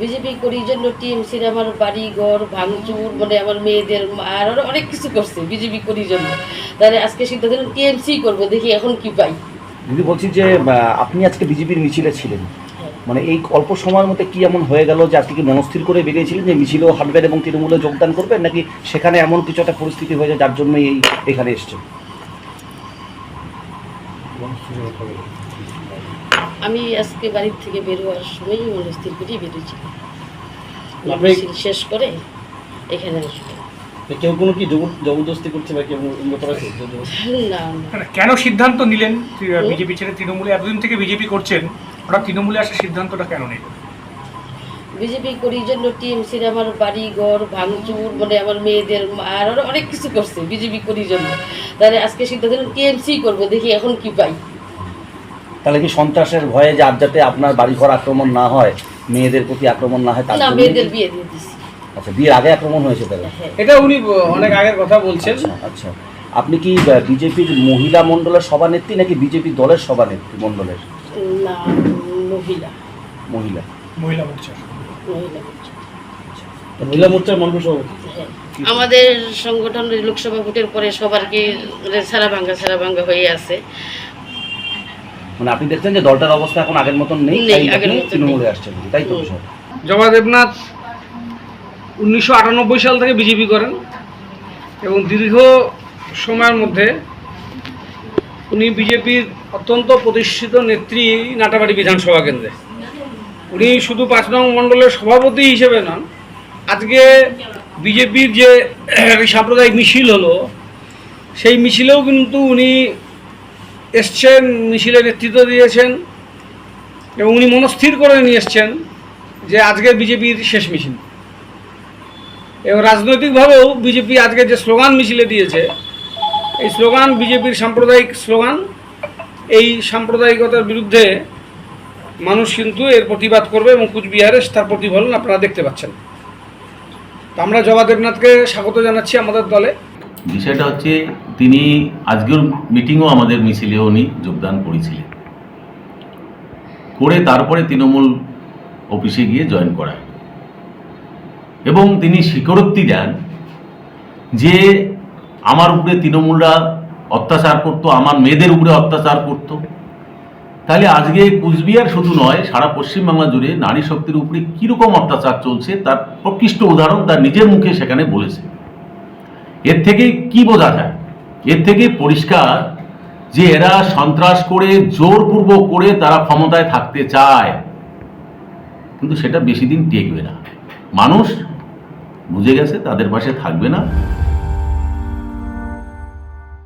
BJP করি জন্য টিএমসির আমার বাড়ি ঘর ভাঙচুর মানে আমার মেয়েদের আর আরও অনেক কিছু করছে বিজেপি করি জন্য। তাহলে আজকে সিদ্ধান্ত নিলাম টিএমসি করব দেখি এখন কি পাই। দিদি বলছি যে আপনি আজকে বিজেপির মিছিলে ছিলেন। মানে এই অল্প সময়ের মধ্যে কি এমন হয়ে গেল যে আপনি কি মনস্থির করে বেরিয়েছিলেন যে মিছিলেও হাঁটবেন এবং তৃণমূলে যোগদান করবেন নাকি সেখানে এমন কিছু একটা পরিস্থিতি হয়ে যায় যার জন্য এই এখানে এসছেন? আমি আজকে বাড়ির থেকে বেরোয়ার সময় মনস্থির করেই বেরিয়েছি। শেষ করে এখানে আসব। কেউ কোনো কি জবরদস্তি করছে বা কেউ মানে কেন সিদ্ধান্ত নিলেন বিজেপি ছেড়ে তৃণমূলে এতদিন থেকে বিজেপি করছেন ওরা তৃণমূলে আসার সিদ্ধান্তটা কেন নেই বিজেপি করি জন্য টিএমসির আমার বাড়ি ঘর ভাঙচুর মানে আমার মেয়েদের আর আরও অনেক কিছু করছে বিজেপি করি জন্য। তাহলে আজকে সিদ্ধান্ত নিলাম টিএমসি করব দেখি এখন কি পাই। তাহলে কি সন্ত্রাসের ভয়ে যে আর যাতে আপনার বাড়িঘর আক্রমণ না হয় মেয়েদের প্রতি আক্রমণ না হয় তার না জন্য মেয়েদের বিয়ে দিয়ে দিছি। আচ্ছা বিয়ের আগে আক্রমণ হয়েছে তাহলে? হ্যাঁ এটা উনি অনেক আগের কথা বলছেন। আচ্ছা আচ্ছা। আপনি কি বিজেপির মহিলা মণ্ডলের সভানেত্রী নাকি বিজেপি দলের সভানেত্রী মণ্ডলের? না মহিলা। মহিলা। মহিলা মোর্চার মহিলা মোর্চার মন্ডল সভাপতি। আমাদের সংগঠন লোকসভা ভোটের পরে সবার কি সারা ভাঙ্গা সারা ভাঙ্গা হয়ে আছে মানে আপনি দেখছেন যে দলটার অবস্থা এখন আগের মতন নেই তৃণমূলে নেই। আসছেন তাই তো। জবা দেবনাথ উনিশশো আটানব্বই সাল থেকে বিজেপি করেন এবং দীর্ঘ সময়ের মধ্যে উনি বিজেপির অত্যন্ত প্রতিষ্ঠিত নেত্রী নাটাবাড়ি বিধানসভা কেন্দ্রে উনি শুধু পাঁচ নং মণ্ডলের সভাপতি হিসেবে নন, আজকে বিজেপির যে সাম্প্রদায়িক মিছিল হলো, সেই মিছিলেও কিন্তু উনি এসছেন, মিছিলে নেতৃত্ব দিয়েছেন এবং উনি মনস্থির করে নিয়ে এসছেন যে আজকে বিজেপির শেষ মিছিল। এবং রাজনৈতিকভাবেও বিজেপি আজকে যে স্লোগান মিছিলে দিয়েছে, এই স্লোগান বিজেপির সাম্প্রদায়িক স্লোগান, এই সাম্প্রদায়িকতার বিরুদ্ধে মানুষ কিন্তু এর প্রতিবাদ করবে এবং কুচবিহারে তার প্রতিফলন আপনারা দেখতে পাচ্ছেন। আমরা জবা দেবনাথকে স্বাগত জানাচ্ছি আমাদের দলে। বিষয়টা হচ্ছে তিনি আজকের মিটিংও আমাদের মিছিলে উনি যোগদান করেছিলেন। করে তারপরে তৃণমূল অফিসে গিয়ে জয়েন করায়। এবং তিনি স্বীকারোক্তি দেন যে আমার উপরে তৃণমূলরা অত্যাচার করতো, আমার মেয়েদের উপরে অত্যাচার করতো। তাহলে আজকে কুচবিহার শুধু নয়, সারা পশ্চিমবাংলা জুড়ে নারী শক্তির উপরে কীরকম অত্যাচার চলছে, তার প্রকৃষ্ট উদাহরণ তার নিজের মুখে সেখানে বলেছে। এর থেকে কি বোঝা যায়? এর থেকে পরিষ্কার যে এরা সন্ত্রাস করে, জোরপূর্বক করে তারা ক্ষমতায় থাকতে চায়। কিন্তু সেটা বেশি দিন টেকবে না। মানুষ বুঝে গেছে তাদের পাশে থাকবে না।